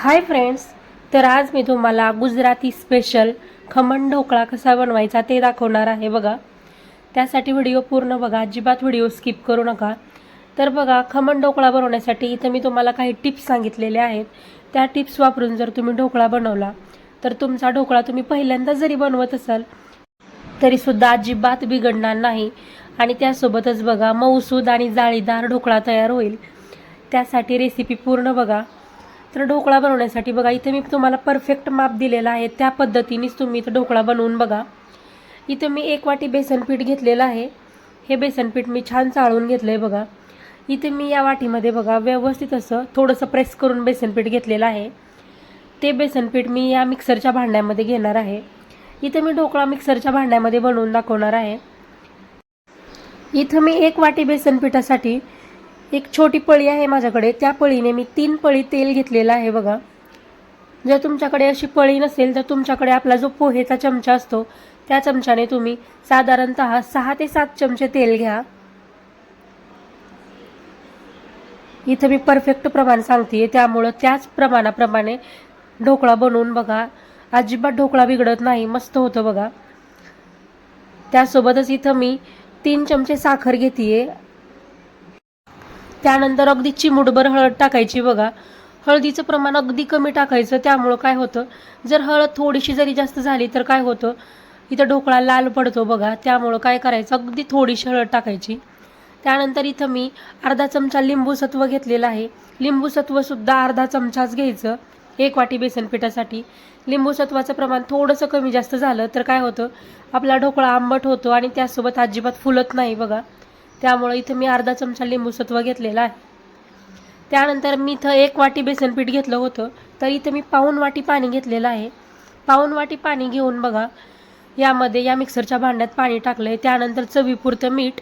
Hi friends तर आज मी तुम्हाला गुजराती स्पेशल खमण ढोकळा कसा बनवायचा ते दाखवणार आहे बघा. त्यासाठी व्हिडिओ पूर्ण बघा अजिबात व्हिडिओ स्किप करू नका. तर बघा खमण ढोकळा बनवण्यासाठी इथं मी तुम्हाला काही टिप्स सांगितलेल्या आहेत. त्या टिप्स वापरून जर तुम्ही ढोकळा बनवला तर तुमचा ढोकळा तुम्ही पहिल्यांदा जरी बनवत असाल तरीसुद्धा अजिबात बिघडणार नाही. आणि त्यासोबतच बघा मऊसूद आणि जाळीदार ढोकळा तयार होईल. त्यासाठी रेसिपी पूर्ण बघा. तर ढोकळा बनवण्यासाठी बघा इथे मी तुम्हाला परफेक्ट माप दिलेला आहे. त्या पद्धतीनेच तुम्ही इथं ढोकळा बनवून बघा. इथं मी एक वाटी बेसनपीठ घेतलेलं आहे. हे बेसनपीठ मी छान चाळून घेतलं आहे बघा. इथे मी या वाटीमध्ये बघा व्यवस्थित असं थोडंसं प्रेस करून बेसनपीठ घेतलेलं आहे. ते बेसनपीठ मी या मिक्सरच्या भांड्यामध्ये घेणार आहे. इथे मी ढोकळा मिक्सरच्या भांड्यामध्ये बनवून दाखवणार आहे. इथं मी एक वाटी बेसन पिठासाठी एक छोटी पळी आहे माझ्याकडे. त्या पळीने मी तीन पळी तेल घेतलेलं आहे बघा. जर तुमच्याकडे अशी पळी नसेल तर तुमच्याकडे आपला जो पोहेचा चमचा असतो त्या चमच्याने तुम्ही साधारणत सहा ते सात चमचे तेल घ्या. इथं मी परफेक्ट प्रमाण सांगते त्यामुळं त्याच प्रमाणाप्रमाणे ढोकळा बनवून बघा. अजिबात ढोकळा बिघडत नाही. मस्त होतं बघा. त्यासोबतच इथं मी तीन चमचे साखर घेते त्यानंतर अगदी चिमूटभर हळद टाकायची बघा. हळदीचं प्रमाण अगदी कमी टाकायचं त्यामुळं काय होतं? जर हळद थोडीशी जरी जास्त झाली तर काय होतं? इथं ढोकळा लाल पडतो बघा त्यामुळं काय करायचं? अगदी थोडीशी हळद टाकायची. त्यानंतर इथं मी अर्धा चमचा लिंबूसत्व घेतलेलं आहे. लिंबूसत्वसुद्धा अर्धा चमचाच घ्यायचं एक वाटी बेसन पिठासाठी. लिंबूसत्वाचं प्रमाण थोडंसं कमी जास्त झालं तर काय होतं? आपला ढोकळा आंबट होतो आणि त्यासोबत अजिबात फुलत नाही बघा. त्यामुळं इथं मी अर्धा चमचा लिंबूसत्व घेतलेला आहे. त्यानंतर मी इथं एक वाटी बेसनपीठ घेतलं होतं. तर इथं मी पाऊन वाटी पाणी घेतलेलं आहे. पाऊन वाटी पाणी घेऊन बघा यामध्ये या मिक्सरच्या भांड्यात पाणी टाकलं आहे त्यानंतर चवीपुरतं मीठ.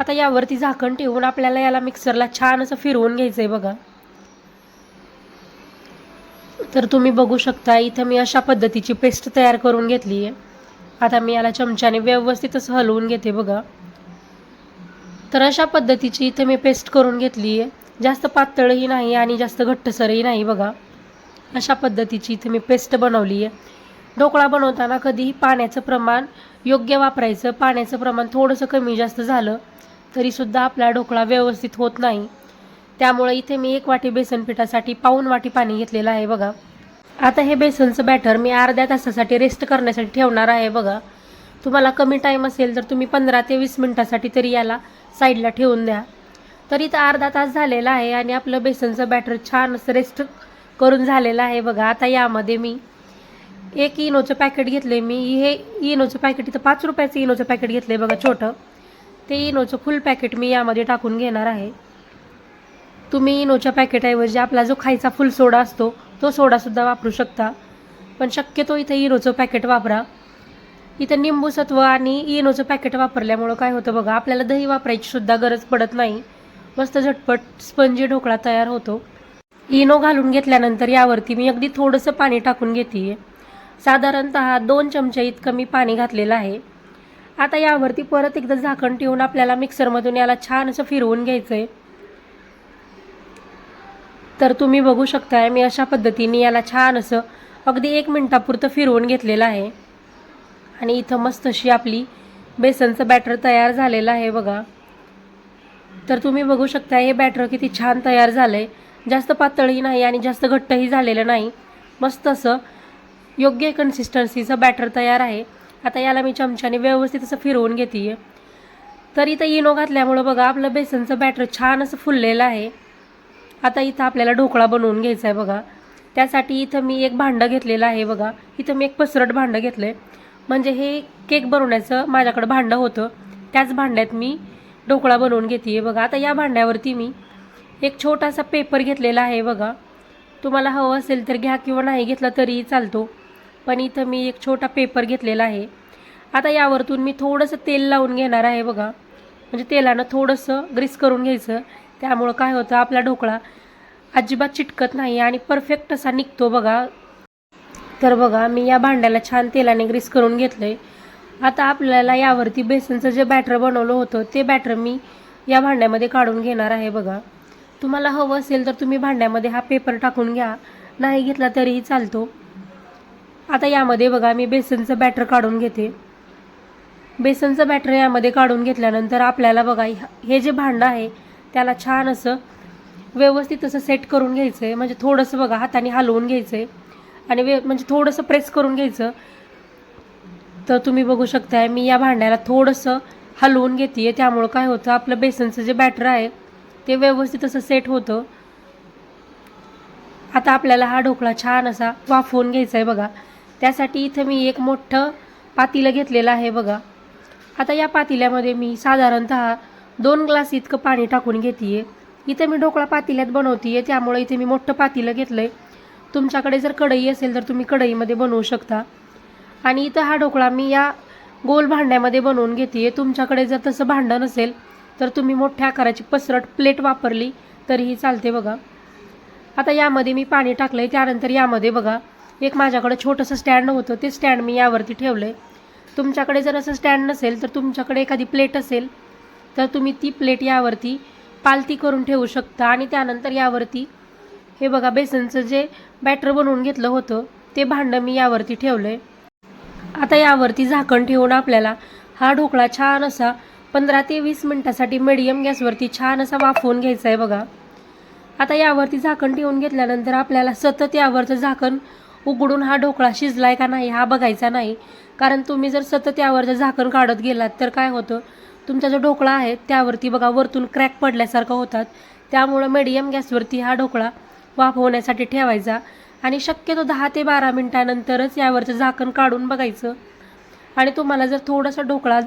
आता यावरती झाकण ठेवून आपल्याला याला मिक्सरला छान असं फिरवून घ्यायचं आहे बघा. तर तुम्ही बघू शकता इथं मी अशा पद्धतीची पेस्ट तयार करून घेतली आहे आता मी याला चमच्याने व्यवस्थित असं हलवून घेते बघा. तर अशा पद्धतीची इथं मी पेस्ट करून घेतली आहे. जास्त पातळही नाही आणि जास्त घट्टसरही नाही बघा. अशा पद्धतीची इथे मी पेस्ट बनवली आहे. ढोकळा बनवताना कधीही पाण्याचं प्रमाण योग्य वापरायचं. पाण्याचं प्रमाण थोडंसं कमी जास्त झालं तरीसुद्धा आपला ढोकळा व्यवस्थित होत नाही. त्यामुळे इथे मी एक वाटी बेसन पिठासाठी पाऊन वाटी पाणी घेतलेलं आहे बघा. आता हे बेसनचं बॅटर मी अर्ध्या तासासाठी रेस्ट करण्यासाठी ठेवणार आहे बघा. तुम्हाला कमी टाईम असेल तर तुम्ही पंधरा ते वीस मिनटासाठी तरी याला साईडला ठेवून द्या. तर इथं अर्धा तास झालेला आहे आणि आपलं बेसनचं बॅटर छान श्रेष्ठ रेस्ट करून झालेलं आहे बघा. आता यामध्ये मी एक इनोचं पॅकेट घेतलं मी हे इनोचं पॅकेट इथं पाच रुपयाचं इनोचं पॅकेट घेतलं आहे बघा छोटं. ते इनोचं फुल पॅकेट मी यामध्ये टाकून घेणार आहे. तुम्ही इनोच्या पॅकेटऐवजी आपला जो खायचा फुल सोडा असतो तो सोडासुद्धा वापरू शकता. पण शक्यतो इथं इनोचं पॅकेट वापरा. इथं निंबू सत्व आणि इनोचं पॅकेट वापरल्यामुळं काय होतं बघा आपल्याला दही वापरायची सुद्धा गरज पडत नाही. मस्त झटपट स्पंजी ढोकळा तयार होतो. इनो घालून घेतल्यानंतर यावरती मी अगदी थोडंसं पाणी टाकून घेते साधारणत दोन चमचे इतकं मी पाणी घातलेलं आहे. आता यावरती परत एकदा झाकण ठेवून आपल्याला मिक्सरमधून याला छान असं फिरवून घ्यायचं आहे तर तुम्ही बघू शकताय मी अशा पद्धतीने याला छान असं अगदी एक मिनटापुरतं फिरवून घेतलेलं आहे. आणि इथं मस्त अशी आपली बेसनचं बॅटर तयार झालेलं आहे बघा. तर तुम्ही बघू शकता हे बॅटर किती छान तयार झालं आहे जास्त पातळही नाही आणि जास्त घट्टही झालेलं नाही. मस्त असं योग्य कन्सिस्टन्सीचं बॅटर तयार आहे. आता याला मी चमच्याने व्यवस्थित असं फिरवून घेते आहे तर इथं इनो घातल्यामुळं बघा आपलं बेसनचं बॅटर छान असं फुललेलं आहे. आता इथं आपल्याला ढोकळा बनवून घ्यायचा आहे बघा. त्यासाठी इथं मी एक भांडं घेतलेलं आहे बघा. इथं मी एक पसरट भांडं घेतलं आहे म्हणजे हे केक बनवण्याचं माझ्याकडं भांडं होतं. त्याच भांड्यात मी ढोकळा बनवून घेते. बघा आता या भांड्यावरती मी एक छोटासा पेपर घेतलेला आहे बघा. तुम्हाला हवं असेल तर घ्या किंवा नाही घेतला तरीही चालतो. पण इथं मी एक छोटा पेपर घेतलेला आहे. आता यावरतून मी थोडंसं तेल लावून घेणार आहे बघा. म्हणजे तेलानं थोडंसं ग्रीस करून घ्यायचं. त्यामुळं काय होतं आपला ढोकळा अजिबात चिटकत नाही आणि परफेक्ट असा निघतो बघा. तर बघा मी या भांड्याला छान तेलाने ग्रीस करून घेतलं आहे आता आपल्याला यावरती बेसनचं जे बॅटर बनवलं होतं ते बॅटर मी या भांड्यामध्ये काढून घेणार आहे बघा. तुम्हाला हवं असेल तर तुम्ही भांड्यामध्ये हा पेपर टाकून घ्या. नाही घेतला तरीही चालतो. आता यामध्ये बघा मी बेसनचं बॅटर काढून घेते. बेसनचं बॅटर यामध्ये काढून घेतल्यानंतर आपल्याला बघा हे जे भांडं आहे त्याला छान असं व्यवस्थित असं सेट करून घ्यायचं आहे म्हणजे थोडंसं बघा हाताने हलवून घ्यायचं आहे आणि वे म्हणजे थोडंसं प्रेस करून घ्यायचं. तर तुम्ही बघू शकताय मी या भांड्याला थोडंसं हलवून घेते त्यामुळं काय होतं आपलं बेसनचं जे बॅटर आहे ते व्यवस्थित असं सेट होतं. आता आपल्याला हा ढोकळा छान असा वाफवून घ्यायचा आहे बघा. त्यासाठी इथं मी एक मोठं पातीलं घेतलेलं आहे बघा. आता या पातील्यामध्ये मी साधारणतः दोन ग्लास इतकं पाणी टाकून घेते इथं मी ढोकळा पातील्यात बनवते त्यामुळे इथे मी मोठं पातीलं घेतलं आहे तुमच्याकडे जर कढई असेल तर तुम्ही कढईमध्ये बनवू शकता. आणि इथं हा ढोकळा मी या गोल भांड्यामध्ये बनवून घेते तुमच्याकडे जर तसं भांडं नसेल तर तुम्ही मोठ्या आकाराची पसरट प्लेट वापरली तरीही चालते बघा. आता यामध्ये मी पाणी टाकलं आहे त्यानंतर यामध्ये बघा एक माझ्याकडे छोटंसं स्टँड होतं. ते स्टँड मी यावरती ठेवलं आहे तुमच्याकडे जर असं स्टँड नसेल तर तुमच्याकडे एखादी प्लेट असेल तर तुम्ही ती प्लेट यावरती पालती करून ठेवू शकता. आणि त्यानंतर यावरती हे बघा बेसनचं जे बॅटर बनवून घेतलं होतं. ते भांडं मी यावरती ठेवलं आहे आता यावरती झाकण ठेवून आपल्याला हा ढोकळा छान असा पंधरा ते वीस मिनटासाठी मिडियम गॅसवरती छान असा वाफवून घ्यायचा आहे बघा. आता यावरती झाकण ठेवून घेतल्यानंतर आपल्याला सतत यावरचं झाकण उघडून हा ढोकळा शिजलाय का नाही हा बघायचा नाही. कारण तुम्ही जर सतत यावरचं झाकण काढत गेलात तर काय होतं? तुमचा जो ढोकळा आहे त्यावरती बघा वरतून क्रॅक पडल्यासारखं होतात. त्यामुळं मिडियम गॅसवरती हा ढोकळा वाफ होण्यासाठी ठेवायचा आणि शक्यतो दहा ते बारा मिनटानंतरच यावरचं झाकण काढून बघायचं. आणि तुम्हाला जर थोडासा ढोकळा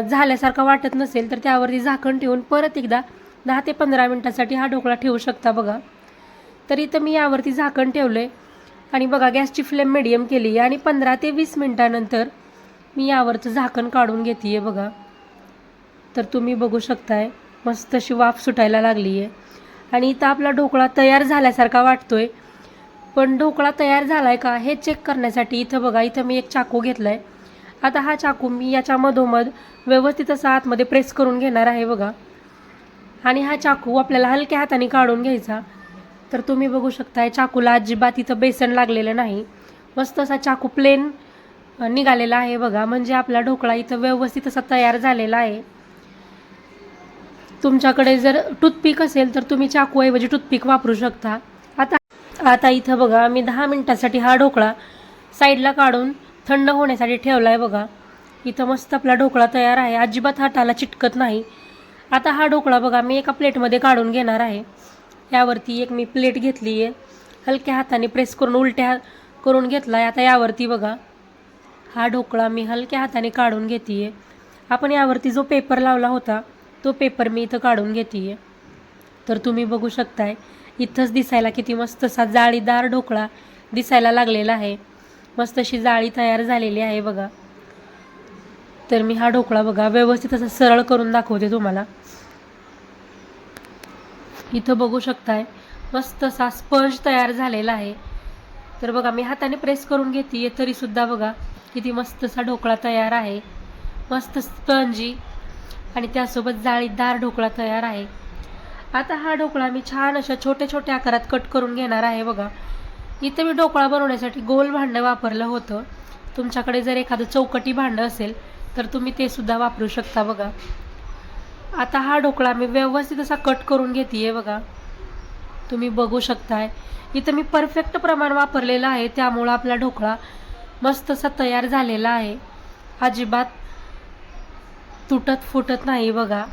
झाल्यासारखा वाटत नसेल तर त्यावरती झाकण ठेवून परत एकदा दहा ते पंधरा मिनटासाठी हा ढोकळा ठेवू शकता बघा. तर इथं मी यावरती झाकण ठेवलं आहे आणि बघा गॅसची फ्लेम मिडियम केली आहे आणि पंधरा ते वीस मिनटानंतर मी यावरचं झाकण काढून घेते आहे बघा. तर तुम्ही बघू शकताय मस्त अशी वाफ सुटायला लागली आहे आणि इथं आपला ढोकळा तयार झाल्यासारखा वाटतोय. पण ढोकळा तयार झाला आहे का हे चेक करण्यासाठी इथं बघा इथं मी एक चाकू घेतला आहे आता हा चाकू मी याच्या मधोमध व्यवस्थित असा आतमध्ये प्रेस करून घेणार आहे बघा. आणि हा चाकू आपल्याला हलक्या हाताने काढून घ्यायचा. तर तुम्ही बघू शकताय चाकूला अजिबात इथं बेसन लागलेलं नाही. मस्त असा चाकू प्लेन निघालेला आहे बघा. म्हणजे आपला ढोकळा इथं व्यवस्थित असा तयार झालेला आहे. तुमच्याकडे जर टूथपिक असेल तर तुम्ही चाकूऐवजी टूथपिक वापरू शकता. आता आता इथं बघा मी दहा मिनटासाठी हा ढोकळा साईडला काढून थंड होण्यासाठी ठेवला आहे बघा. इथं मस्त आपला ढोकळा तयार आहे. अजिबात हाताला चिटकत नाही. आता हा ढोकळा बघा मी एका प्लेटमध्ये काढून घेणार आहे. यावरती एक मी प्लेट घेतली आहे. हलक्या हाताने प्रेस करून उलट्या करून घेतला आहे आता यावरती बघा हा ढोकळा मी हलक्या हाताने काढून घेते आहे आपण यावरती जो पेपर लावला होता तो पेपर मी इथं काढून घेते आहे तर तुम्ही बघू शकताय इथंच दिसायला किती मस्त असा जाळीदार ढोकळा दिसायला लागलेला आहे. मस्त अशी जाळी तयार झालेली आहे बघा. तर मी हा ढोकळा बघा व्यवस्थित असा सरळ करून दाखवते तुम्हाला. इथं बघू शकताय मस्त असा स्पंज तयार झालेला आहे. तर बघा मी हाताने प्रेस करून घेते तरीसुद्धा बघा किती मस्त असा ढोकळा तयार आहे. मस्त स्पंजी आणि त्यासोबत जाळीदार ढोकळा तयार आहे. आता हा ढोकळा मी छान अशा छोट्या छोट्या आकारात कट करून घेणार आहे बघा. इथे मी ढोकळा बनवण्यासाठी गोल भांडं वापरलं होतं. तुमच्याकडे जर एखादं चौकटी भांडं असेल तर तुम्ही ते सुद्धा वापरू शकता बघा. आता हा ढोकळा मी व्यवस्थित असा कट करून घेते बघा. तुम्ही बघू शकताय. इथं मी परफेक्ट प्रमाण वापरलेलं आहे त्यामुळं आपला ढोकळा मस्त असा तयार झालेला आहे. अजिबात तुटत फुटत नाही बघा.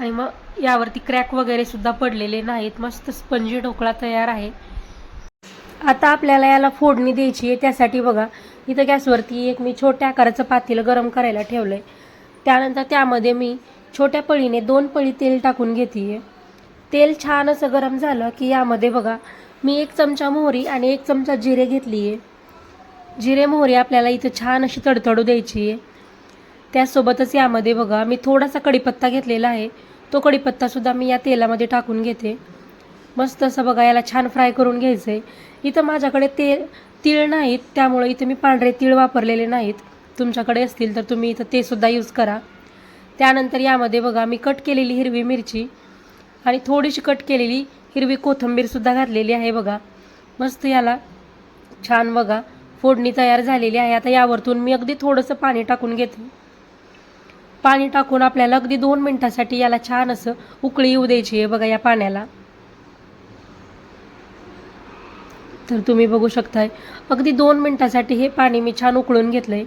आणि मग यावरती क्रॅक वगैरे सुद्धा पडलेले नाहीत. मस्त स्पंजी ढोकळा तयार आहे. आता आपल्याला याला फोडणी द्यायची आहे. त्यासाठी बघा इथं गॅसवरती एक मी छोट्या आकाराचं पातेलं गरम करायला ठेवलं आहे त्यानंतर त्यामध्ये मी छोट्या पळीने दोन पळी तेल टाकून घेते आहे तेल छान असं गरम झालं की यामध्ये बघा मी एक चमचा मोहरी आणि एक चमचा जिरे घेतली आहे जिरे मोहरी आपल्याला इथं छान अशी तडतडू द्यायची आहे त्यासोबतच यामध्ये बघा मी थोडासा कढीपत्ता घेतलेला आहे. तो कढीपत्तासुद्धा मी या तेलामध्ये टाकून घेते. मस्त असं बघा याला छान फ्राय करून घ्यायचं आहे इथं माझ्याकडे ते तीळ नाहीत त्यामुळे इथं मी पांढरे तीळ वापरलेले नाहीत. तुमच्याकडे असतील तर तुम्ही इथं ते सुद्धा यूज करा. त्यानंतर यामध्ये बघा मी कट केलेली हिरवी मिरची आणि थोडीशी कट केलेली हिरवी कोथिंबीरसुद्धा घातलेली आहे बघा. मस्त याला छान बघा फोडणी तयार झालेली आहे. आता यावरतून मी अगदी थोडंसं पाणी टाकून घेते. पाणी टाकून आपल्याला अगदी दोन मिनटासाठी याला छान असं उकळी येऊ द्यायची आहे बघा या पाण्याला. तर तुम्ही बघू शकताय अगदी दोन मिनटासाठी हे पाणी मी छान उकळून घेतलंय.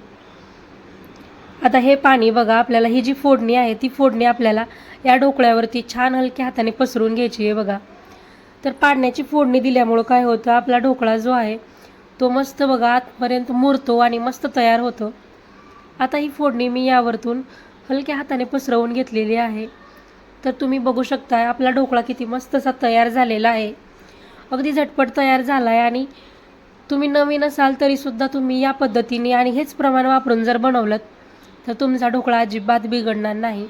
आता हे पाणी बघा आपल्याला ही जी फोडणी आहे ती फोडणी आपल्याला या ढोकळ्यावरती छान हलक्या हाताने पसरून घ्यायची आहे बघा. तर पाण्याची फोडणी दिल्यामुळं काय होतं आपला ढोकळा जो आहे तो मस्त बघा आतपर्यंत मुरतो आणि मस्त तयार होतो. आता ही फोडणी मी यावरतून हलक्या हाताने पसरवून घेतलेली आहे. तर तुम्ही बघू शकता आपला ढोकळा किती मस्त असा तयार झालेला आहे. अगदी झटपट तयार झाला आहे आणि तुम्ही नवीन असाल तरीसुद्धा तुम्ही या पद्धतीने आणि हेच प्रमाण वापरून जर बनवलं तर तुमचा ढोकळा अजिबात बिघडणार नाही.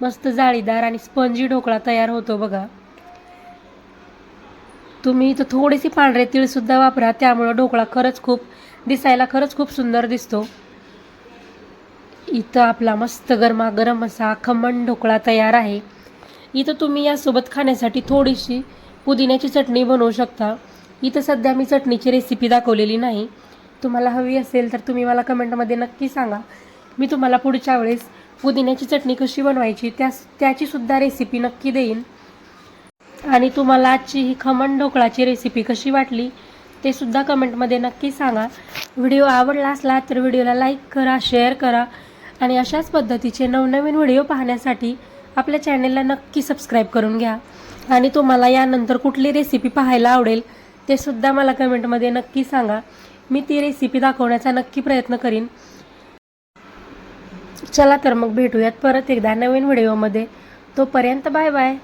मस्त जाळीदार आणि स्पंजी ढोकळा तयार होतो बघा. तुम्ही इथं थोडेसे पांढरे तीळसुद्धा वापरा त्यामुळं ढोकळा खरंच खूप दिसायला खरंच खूप सुंदर दिसतो. इथं आपला मस्त गरमागरम असा खमण ढोकळा तयार आहे. इथं तुम्ही यासोबत खाण्यासाठी थोडीशी पुदिन्याची चटणी बनवू शकता. इथं सध्या मी चटणीची रेसिपी दाखवलेली नाही. तुम्हाला हवी असेल तर तुम्ही मला कमेंटमध्ये नक्की सांगा. मी तुम्हाला पुढच्या वेळेस पुदिन्याची चटणी कशी बनवायची त्या त्याचीसुद्धा रेसिपी नक्की देईन. आणि तुम्हाला आजची ही खमण ढोकळाची रेसिपी कशी वाटली ते सुद्धा कमेंटमध्ये नक्की सांगा. व्हिडिओ आवडला असला तर व्हिडिओला लाईक करा शेअर करा. आणि अशाच पद्धतीचे नवनवीन व्हिडिओ पाहण्यासाठी आपल्या चॅनेलला नक्की सबस्क्राईब करून घ्या. आणि तुम्हाला यानंतर कुठली रेसिपी पाहायला आवडेल ते सुद्धा मला कमेंटमध्ये नक्की सांगा. मी ती रेसिपी दाखवण्याचा नक्की प्रयत्न करीन. चला तर मग भेटूयात परत एकदा नवीन व्हिडिओमध्ये. तोपर्यंत बाय बाय.